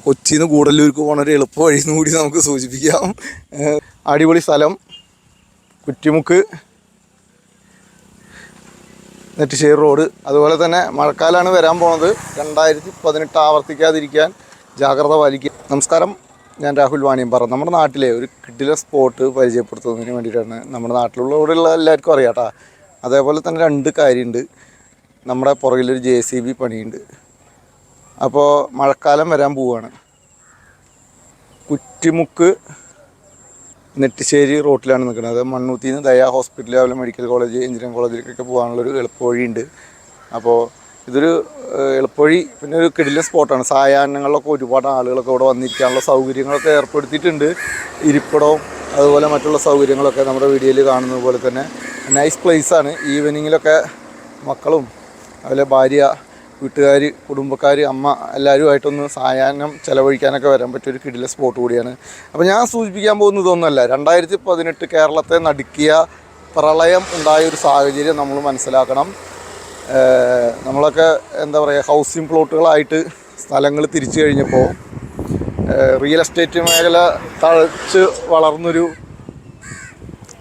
കൊച്ചിയിൽ നിന്ന് കൂടല്ലൂർക്ക് പോണ ഒരു എളുപ്പ വഴി കൂടി നമുക്ക് സൂചിപ്പിക്കാം. അടിപൊളി സ്ഥലം. കുറ്റിമുക്ക് നെറ്റിശ്ശേരി റോഡ്. അതുപോലെ തന്നെ മഴക്കാലമാണ് വരാൻ പോണത്. രണ്ടായിരത്തി പതിനെട്ട് ആവർത്തിക്കാതിരിക്കാൻ ജാഗ്രത പാലിക്കുക. നമസ്കാരം. ഞാൻ രാഹുൽ വാണിയമ്പാറ. നമ്മുടെ നാട്ടിലെ ഒരു കിഡിലെ സ്പോട്ട് പരിചയപ്പെടുത്തുന്നതിന് വേണ്ടിയിട്ടാണ് നമ്മുടെ നാട്ടിലുള്ള ഇവിടെയുള്ള എല്ലാവർക്കും അറിയാം കേട്ടോ അതേപോലെ തന്നെ രണ്ട് കാര്യമുണ്ട് നമ്മുടെ പുറകിലൊരു ജെ സി ബി പണിയുണ്ട്. അപ്പോൾ മഴക്കാലം വരാൻ പോവുകയാണ് കുറ്റിമുക്ക് നെറ്റിശ്ശേരി റോട്ടിലാണ് നിൽക്കുന്നത്. മണ്ണൂത്തിൽ നിന്ന് ദയാ ഹോസ്പിറ്റൽ അതുപോലെ മെഡിക്കൽ കോളേജ് എഞ്ചിനീയറിംഗ് കോളേജിലേക്കൊക്കെ പോകാനുള്ളൊരു എളുപ്പവഴിയുണ്ട് അപ്പോൾ ഇതൊരു എളുപ്പവഴി പിന്നെ ഒരു കിടിലൻ സ്പോട്ടാണ്. സായാഹ്നങ്ങളിലൊക്കെ ഒരുപാട് ആളുകളൊക്കെ ഇവിടെ വന്നിരിക്കാനുള്ള സൗകര്യങ്ങളൊക്കെ ഏർപ്പെടുത്തിയിട്ടുണ്ട്. ഇരിപ്പിടവും അതുപോലെ മറ്റുള്ള സൗകര്യങ്ങളൊക്കെ നമ്മുടെ വീഡിയോയിൽ കാണുന്നത് പോലെ തന്നെ. നൈസ് പ്ലേസാണ് ഈവനിങ്ങിലൊക്കെ മക്കളും അതുപോലെ ഭാര്യ വീട്ടുകാർ കുടുംബക്കാർ അമ്മ എല്ലാവരുമായിട്ടൊന്ന് സായാഹ്നം ചിലവഴിക്കാനൊക്കെ വരാൻ പറ്റിയ ഒരു കിടില സ്പോട്ട് കൂടിയാണ്. അപ്പോൾ ഞാൻ സൂചിപ്പിക്കാൻ പോകുന്നത് ഒന്നുമല്ല രണ്ടായിരത്തി പതിനെട്ട് കേരളത്തെ നടുക്കിയ പ്രളയം ഉണ്ടായ ഒരു സാഹചര്യം നമ്മൾ മനസ്സിലാക്കണം. നമ്മളൊക്കെ എന്താ പറയുക ഹൗസിംഗ് പ്ലോട്ടുകളായിട്ട് സ്ഥലങ്ങൾ തിരിച്ചു കഴിഞ്ഞപ്പോൾ റിയൽ എസ്റ്റേറ്റ് മേഖല തഴച്ച് വളർന്നൊരു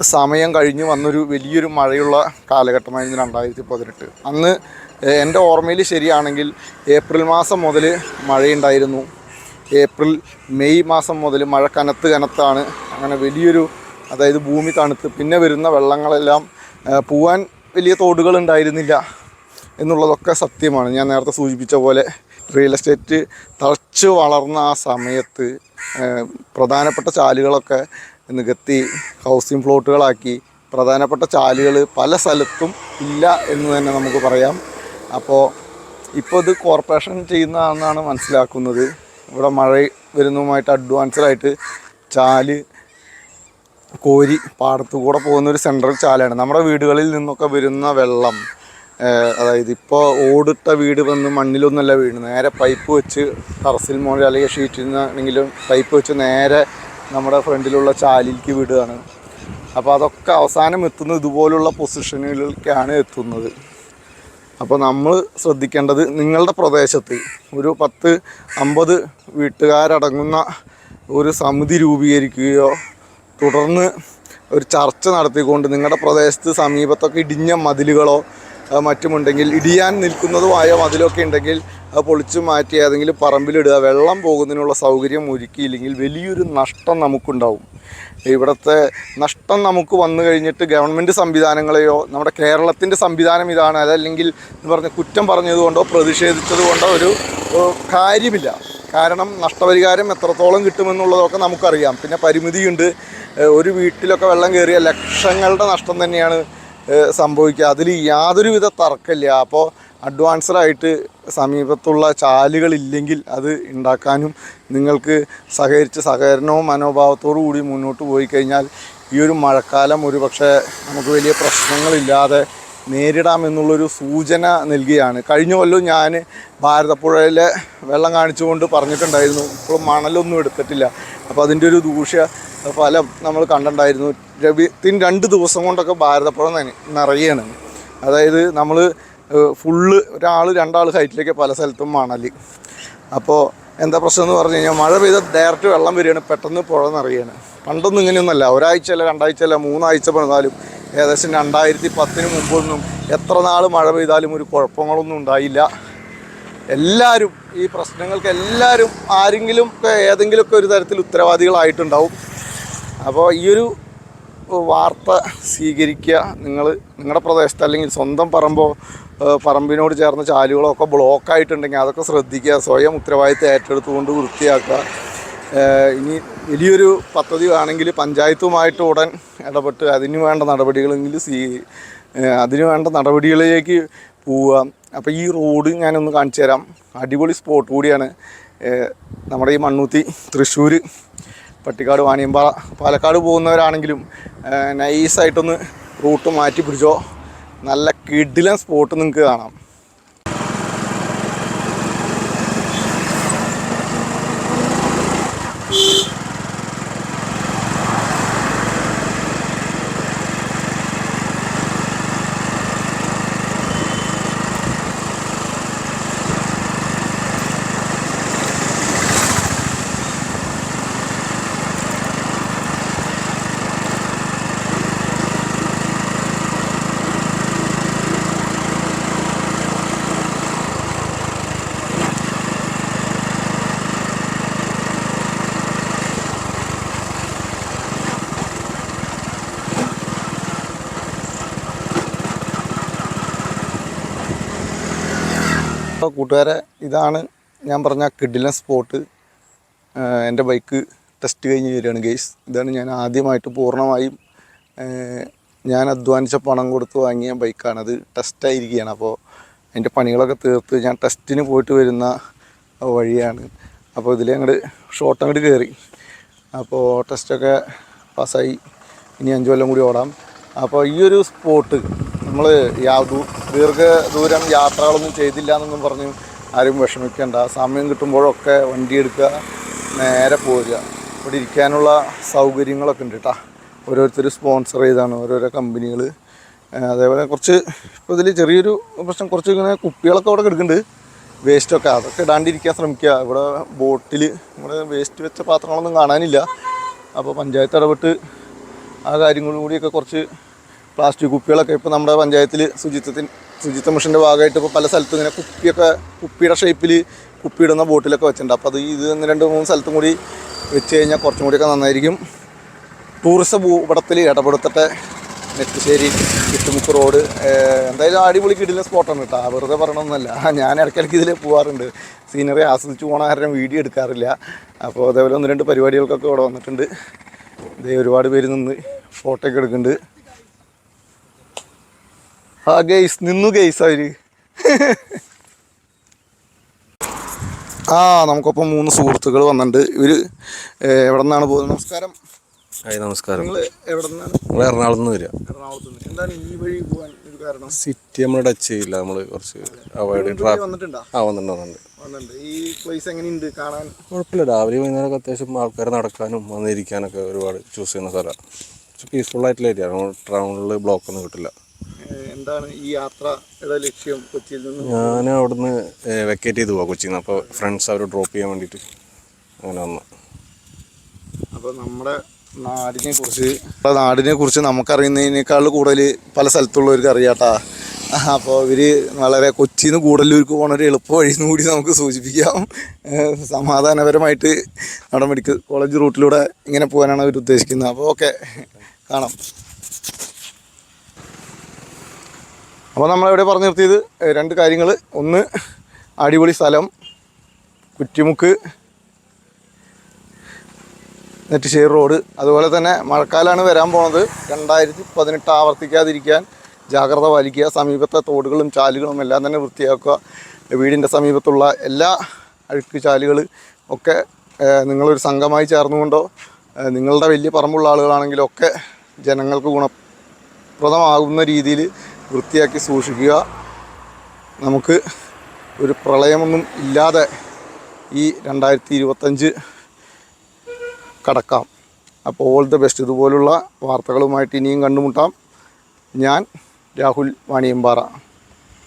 സമയം കഴിഞ്ഞ് വന്നൊരു വലിയൊരു മഴയുള്ള കാലഘട്ടമായിരുന്നു രണ്ടായിരത്തി പതിനെട്ട് അന്ന് എന്റെ ഓർമ്മയിൽ ശരിയാണെങ്കിൽ ഏപ്രിൽ മാസം മുതൽ മഴയുണ്ടായിരുന്നു. ഏപ്രിൽ മെയ് മാസം മുതൽ മഴ കനത്ത് കനത്താണ്. അങ്ങനെ വലിയൊരു അതായത് ഭൂമി തണുത്ത് പിന്നെ വരുന്ന വെള്ളങ്ങളെല്ലാം പോവാൻ വലിയ തോടുകൾ ഉണ്ടായിരുന്നില്ല എന്നുള്ളതൊക്കെ സത്യമാണ്. ഞാൻ നേരത്തെ സൂചിപ്പിച്ച പോലെ റിയൽ എസ്റ്റേറ്റ് തളച്ച് വളർന്ന ആ സമയത്ത് പ്രധാനപ്പെട്ട ചാലുകളൊക്കെ നികത്തി ഹൗസിംഗ് പ്ലോട്ടുകളാക്കി പ്രധാനപ്പെട്ട ചാലുകൾ പല സ്ഥലത്തും ഇല്ല എന്ന് തന്നെ നമുക്ക് പറയാം. അപ്പോൾ ഇപ്പോൾ ഇത് കോർപ്പറേഷൻ ചെയ്യുന്നതാണെന്നാണ് മനസ്സിലാക്കുന്നത്. ഇവിടെ മഴ വരുന്നതുമായിട്ട് അഡ്വാൻസ്ഡായിട്ട് ചാൽ കോരി പാടത്തു കൂടെ പോകുന്ന ഒരു സെൻട്രൽ ചാലാണ്. നമ്മുടെ വീടുകളിൽ നിന്നൊക്കെ വരുന്ന വെള്ളം അതായത് ഇപ്പോൾ ഓടിട്ട വീട് വന്ന് മണ്ണിലൊന്നുമല്ല വീഴുന്നത് നേരെ പൈപ്പ് വെച്ച് ടെറസിൽ മുകളിൽ അല്ലെങ്കിൽ ഷീറ്റിൽ നിന്നാണെങ്കിലും പൈപ്പ് വെച്ച് നേരെ നമ്മുടെ ഫ്രണ്ടിലുള്ള ചാലിലേക്ക് വിടുകയാണ്. അപ്പോൾ അതൊക്കെ അവസാനം എത്തുന്നത് ഇതുപോലുള്ള പൊസിഷനുകളിലേക്കാണ് എത്തുന്നത്. അപ്പോൾ നമ്മൾ ശ്രദ്ധിക്കേണ്ടത് നിങ്ങളുടെ പ്രദേശത്ത് ഒരു പത്ത് അമ്പത് വീട്ടുകാരടങ്ങുന്ന ഒരു സമിതി രൂപീകരിക്കുകയോ തുടർന്ന് ഒരു ചർച്ച നടത്തിക്കൊണ്ട് നിങ്ങളുടെ പ്രദേശത്ത് സമീപത്തൊക്കെ ഇടിഞ്ഞ മതിലുകളോ മറ്റുമുണ്ടെങ്കിൽ ഇടിയാൻ നിൽക്കുന്നതുമായ മതിലൊക്കെ ഉണ്ടെങ്കിൽ അത് പൊളിച്ചു മാറ്റി ഏതെങ്കിലും പറമ്പിലിടുക. വെള്ളം പോകുന്നതിനുള്ള സൗകര്യം ഒരുക്കിയില്ലെങ്കിൽ വലിയൊരു നഷ്ടം നമുക്കുണ്ടാവും. ഇവിടുത്തെ നഷ്ടം നമുക്ക് വന്നു കഴിഞ്ഞിട്ട് ഗവൺമെന്റ് സംവിധാനങ്ങളെയോ നമ്മുടെ കേരളത്തിന്റെ സംവിധാനം ഇതാണ്. അതല്ലെങ്കിൽ എന്ന് പറഞ്ഞ കുറ്റം പറഞ്ഞതുകൊണ്ടോ പ്രതിഷേധിച്ചത് കൊണ്ടോ ഒരു കാര്യമില്ല. കാരണം നഷ്ടപരിഹാരം എത്രത്തോളം കിട്ടുമെന്നുള്ളതൊക്കെ നമുക്കറിയാം. പിന്നെ പരിമിതിയുണ്ട്. ഒരു വീട്ടിലൊക്കെ വെള്ളം കയറിയ ലക്ഷങ്ങളുടെ നഷ്ടം തന്നെയാണ് സംഭവിക്കുക. അതിൽ യാതൊരുവിധ തർക്കമില്ല. അപ്പോൾ അഡ്വാൻസ്ഡ് ആയിട്ട് സമീപത്തുള്ള ചാലുകളില്ലെങ്കിൽ അത് ഉണ്ടാക്കാനും നിങ്ങൾക്ക് സഹകരിച്ച് സഹകരണവും മനോഭാവത്തോടു കൂടി മുന്നോട്ട് പോയി കഴിഞ്ഞാൽ ഈ ഒരു മഴക്കാലം ഒരു പക്ഷേ നമുക്ക് വലിയ പ്രശ്നങ്ങളില്ലാതെ നേരിടാമെന്നുള്ളൊരു സൂചന നൽകിയാണ്. കഴിഞ്ഞ കൊല്ലം ഞാൻ ഭാരതപ്പുഴയിലെ വെള്ളം കാണിച്ചുകൊണ്ട് പറഞ്ഞിട്ടുണ്ടായിരുന്നു. ഇപ്പോഴും മണലൊന്നും എടുത്തിട്ടില്ല. അപ്പോൾ അതിന്റെ ഒരു ദൂഷ്യ ഫലം നമ്മൾ കണ്ടിട്ടുണ്ടായിരുന്നു. വിത്തിൻ രണ്ട് ദിവസം കൊണ്ടൊക്കെ ഭാരതപ്പുഴ നിറയാണ്. അതായത് നമ്മൾ ഫുള്ള് ഒരാൾ രണ്ടാൾ ഹൈറ്റിലേക്ക് പല സ്ഥലത്തും മണൽ അപ്പോൾ എന്താ പ്രശ്നം എന്ന് പറഞ്ഞു കഴിഞ്ഞാൽ മഴ പെയ്ത ഡയറക്റ്റ് വെള്ളം വരികയാണ് പെട്ടെന്ന് പുഴ നിറയാണ് പണ്ടൊന്നും ഇങ്ങനെയൊന്നുമല്ല ഒരാഴ്ച അല്ല രണ്ടാഴ്ച അല്ല മൂന്നാഴ്ച പറഞ്ഞാലും ഏകദേശം രണ്ടായിരത്തി പത്തിന് മുമ്പൊന്നും എത്ര നാൾ മഴ പെയ്താലും ഒരു കുഴപ്പങ്ങളൊന്നും ഉണ്ടായില്ല. എല്ലാവരും ഈ പ്രശ്നങ്ങൾക്ക് എല്ലാവരും ആരെങ്കിലും ഏതെങ്കിലുമൊക്കെ ഒരു തരത്തിൽ ഉത്തരവാദികളായിട്ടുണ്ടാവും. അപ്പോൾ ഈ ഒരു വാർത്ത സ്വീകരിക്കുക നിങ്ങൾ നിങ്ങളുടെ പ്രദേശത്ത് അല്ലെങ്കിൽ സ്വന്തം പറമ്പോ പറമ്പിനോട് ചേർന്ന ചാലുകളൊക്കെ ബ്ലോക്ക് ആയിട്ടുണ്ടെങ്കിൽ അതൊക്കെ ശ്രദ്ധിക്കുക സ്വയം ഉത്തരവാദിത്തം ഏറ്റെടുത്തുകൊണ്ട് വൃത്തിയാക്കുക. ഇനി വലിയൊരു പദ്ധതി ആണെങ്കിൽ പഞ്ചായത്തുമായിട്ട് ഉടൻ ഇടപെട്ട് അതിന് വേണ്ട നടപടികളെങ്കിൽ സ്വീ അതിന് വേണ്ട നടപടികളിലേക്ക് പോവുക. അപ്പോൾ ഈ റോഡ് ഞാനൊന്ന് കാണിച്ചു തരാം. അടിപൊളി സ്പോട്ട് കൂടിയാണ്. നമ്മുടെ ഈ മണ്ണൂത്തി തൃശ്ശൂർ പട്ടിക്കാട് വാണിയമ്പാറ പാലക്കാട് പോകുന്നവരാണെങ്കിലും നൈസായിട്ടൊന്ന് റൂട്ട് മാറ്റി പിടിച്ചോ. നല്ല കിടിലൻ സ്പോട്ട് നിങ്ങൾക്ക് കാണാം. അപ്പോൾ കൂട്ടുകാരെ ഇതാണ് ഞാൻ പറഞ്ഞ കിഡിലൻ സ്പോട്ട്. എന്റെ ബൈക്ക് ടെസ്റ്റ് കഴിഞ്ഞ് വരികയാണ് ഗെയ്സ് ഇതാണ് ഞാൻ ആദ്യമായിട്ട് പൂർണമായും ഞാൻ അധ്വാനിച്ച പണം കൊടുത്ത് വാങ്ങിയ ബൈക്കാണത്. ടെസ്റ്റായിരിക്കുകയാണ് അപ്പോൾ എന്റെ പണികളൊക്കെ തീർത്ത് ഞാൻ ടെസ്റ്റിന് പോയിട്ട് വരുന്ന വഴിയാണ്. അപ്പോൾ ഇതിൽ അങ്ങോട്ട് ഷോർട്ട് അങ്ങോട്ട് കയറി അപ്പോൾ ടെസ്റ്റൊക്കെ പാസ്സായി ഇനി അഞ്ച് കൊല്ലം കൂടി ഓടാം. അപ്പോൾ ഈ ഒരു സ്പോട്ട് നമ്മൾ ദീർഘ ദൂരം യാത്രകളൊന്നും ചെയ്തില്ല എന്നൊന്നും പറഞ്ഞ് ആരും വിഷമിക്കേണ്ട. സമയം കിട്ടുമ്പോഴൊക്കെ വണ്ടി എടുക്കുക നേരെ പോരുക ഇവിടെ ഇരിക്കാനുള്ള സൗകര്യങ്ങളൊക്കെ ഉണ്ട് കേട്ടോ ഓരോരുത്തർ സ്പോൺസർ ചെയ്താണ് ഓരോരോ കമ്പനികൾ അതേപോലെ കുറച്ച് ഇപ്പോൾ ഇതിൽ ചെറിയൊരു പ്രശ്നം കുറച്ച് ഇങ്ങനെ കുപ്പികളൊക്കെ അവിടെ കിടക്കുന്നുണ്ട്. വേസ്റ്റൊക്കെ അതൊക്കെ ഇടാണ്ടിരിക്കാൻ ശ്രമിക്കുക. ഇവിടെ ബോട്ടിൽ നമ്മുടെ വേസ്റ്റ് വെച്ച പാത്രങ്ങളൊന്നും കാണാനില്ല. അപ്പോൾ പഞ്ചായത്ത് ഇടപെട്ട് ആ കാര്യങ്ങളും കൂടിയൊക്കെ കുറച്ച് പ്ലാസ്റ്റിക് കുപ്പികളൊക്കെ ഇപ്പോൾ നമ്മുടെ പഞ്ചായത്തിൽ ശുചിത്വത്തിന് ശുചിത്വ മിഷന്റെ ഭാഗമായിട്ട് ഇപ്പോൾ പല സ്ഥലത്തും ഇങ്ങനെ കുപ്പിയൊക്കെ കുപ്പിയുടെ ഷേപ്പിൽ കുപ്പിയിടുന്ന ബോട്ടിലൊക്കെ വെച്ചിട്ടുണ്ട്. അപ്പോൾ അത് ഇത് രണ്ട് മൂന്ന് സ്ഥലത്തും കൂടി വെച്ച് കഴിഞ്ഞാൽ കുറച്ചും കൂടിയൊക്കെ നന്നായിരിക്കും. ടൂറിസം ഭൂപടത്തിൽ ഇടപെടുത്തട്ടെ. നെറ്റുശ്ശേരി ചുറ്റുമുക്ക് റോഡ് എന്തായാലും അടിപൊളി കിടിലെ സ്പോട്ടാണ് കേട്ടോ വെറുതെ പറയണമെന്നല്ല ഞാൻ ഇടയ്ക്കിടയ്ക്ക് ഇതിൽ പോകാറുണ്ട് സീനറി ആസ്വദിച്ച് പോകണ കാരണം വീഡിയോ എടുക്കാറില്ല. അപ്പോൾ അതേപോലെ ഒന്ന് രണ്ട് പരിപാടികൾക്കൊക്കെ ഇവിടെ വന്നിട്ടുണ്ട്. ഇതേ ഒരുപാട് പേര് നിന്ന് ഫോട്ടോ ഒക്കെ എടുക്കുന്നുണ്ട്. ആ ഗെയ്സ് നിന്നു ഗെയ്സ് അവർ. ആ നമുക്കൊപ്പം മൂന്ന് സുഹൃത്തുക്കൾ വന്നിട്ടുണ്ട്. ഇവർ എവിടെ നിന്നാണ് പോകുന്നത്? നമസ്കാരം. ഹായ് നമസ്കാരം. നിങ്ങൾ എവിടെ നിന്നാണ് നമ്മൾ എറണാകുളത്ത് നിന്ന് വരിക. എറണാകുളത്ത് നിന്ന്. എന്താണ് ഈ വഴി പോകാൻ ഒരു കാരണം? സിറ്റി നമ്മൾ ടച്ച് ചെയ്യില്ല. നമ്മൾ കുറച്ച് അവോയ്ഡ് വന്നിട്ടുണ്ടോ? ആ വന്നിട്ടുണ്ട് വന്നിട്ടുണ്ട്. വന്നിട്ടുണ്ട്. ഈ പ്ലേസ് എങ്ങനെയുണ്ട്? കാണാൻ? കുഴപ്പമില്ല. രാവിലെ വൈകുന്നേരമൊക്കെ അത്യാവശ്യം ആൾക്കാർ നടക്കാനും വന്നിരിക്കാനൊക്കെ ഒരുപാട് ചൂസ് ചെയ്യുന്ന സ്ഥലമാണ്. പീസ്ഫുൾ ആയിട്ടുള്ള ഏരിയ ടൗണിൽ ബ്ലോക്ക് ഒന്നും കിട്ടില്ല. എന്താണ് ഈ യാത്രയുടെ ലക്ഷ്യം കൊച്ചിയിൽ നിന്ന്? ഞാൻ അവിടുന്ന് വെക്കേറ്റ് ചെയ്ത് പോവാ കൊച്ചിയിൽ നിന്ന്. അപ്പോൾ ഫ്രണ്ട്സ് അവർ ഡ്രോപ്പ് ചെയ്യാൻ വേണ്ടിയിട്ട് അങ്ങനെ വന്നു. അപ്പോൾ നമ്മുടെ നാടിനെ കുറിച്ച് നമ്മുടെ നാടിനെ കുറിച്ച് നമുക്കറിയുന്നതിനേക്കാൾ കൂടുതൽ പല സ്ഥലത്തുള്ളവർക്ക് അറിയാട്ടാ. അപ്പോൾ ഇവർ വളരെ കൊച്ചിയിൽ നിന്ന് കൂടല്ലൂർക്ക് പോകണ ഒരു എളുപ്പ വഴി എന്ന് കൂടി നമുക്ക് സൂചിപ്പിക്കാം. സമാധാനപരമായിട്ട് നമ്മുടെ മെഡിക്കൽ കോളേജ് റൂട്ടിലൂടെ ഇങ്ങനെ പോകാനാണ് അവർ ഉദ്ദേശിക്കുന്നത്. അപ്പോൾ ഓക്കെ കാണാം. അപ്പോൾ നമ്മളിവിടെ പറഞ്ഞു നിർത്തിയത് രണ്ട് കാര്യങ്ങൾ ഒന്ന് അടിപൊളി സ്ഥലം കുറ്റിമുക്ക് നെറ്റിശ്ശേരി റോഡ്. അതുപോലെ തന്നെ മഴക്കാലമാണ് വരാൻ പോണത്. രണ്ടായിരത്തി പതിനെട്ട് ആവർത്തിക്കാതിരിക്കാൻ ജാഗ്രത പാലിക്കുക. സമീപത്തെ തോടുകളും ചാലുകളും എല്ലാം തന്നെ വൃത്തിയാക്കുക. വീടിന്റെ സമീപത്തുള്ള എല്ലാ അഴുക്ക് ചാലുകൾ ഒക്കെ നിങ്ങളൊരു സംഘമായി ചേർന്നുകൊണ്ടോ നിങ്ങളുടെ വലിയ പറമ്പുള്ള ആളുകളാണെങ്കിലൊക്കെ ജനങ്ങൾക്ക് ഗുണപ്രദമാകുന്ന രീതിയിൽ വൃത്തിയാക്കി സൂക്ഷിക്കുക. നമുക്ക് ഒരു പ്രളയമൊന്നും ഇല്ലാതെ ഈ രണ്ടായിരത്തി ഇരുപത്തഞ്ച് കടക്കാം. അപ്പോൾ ഓൾ ദ ബെസ്റ്റ് ഇതുപോലുള്ള വാർത്തകളുമായിട്ട് ഇനിയും കണ്ടുമുട്ടാം. ഞാൻ രാഹുൽ വാണിയമ്പാറ.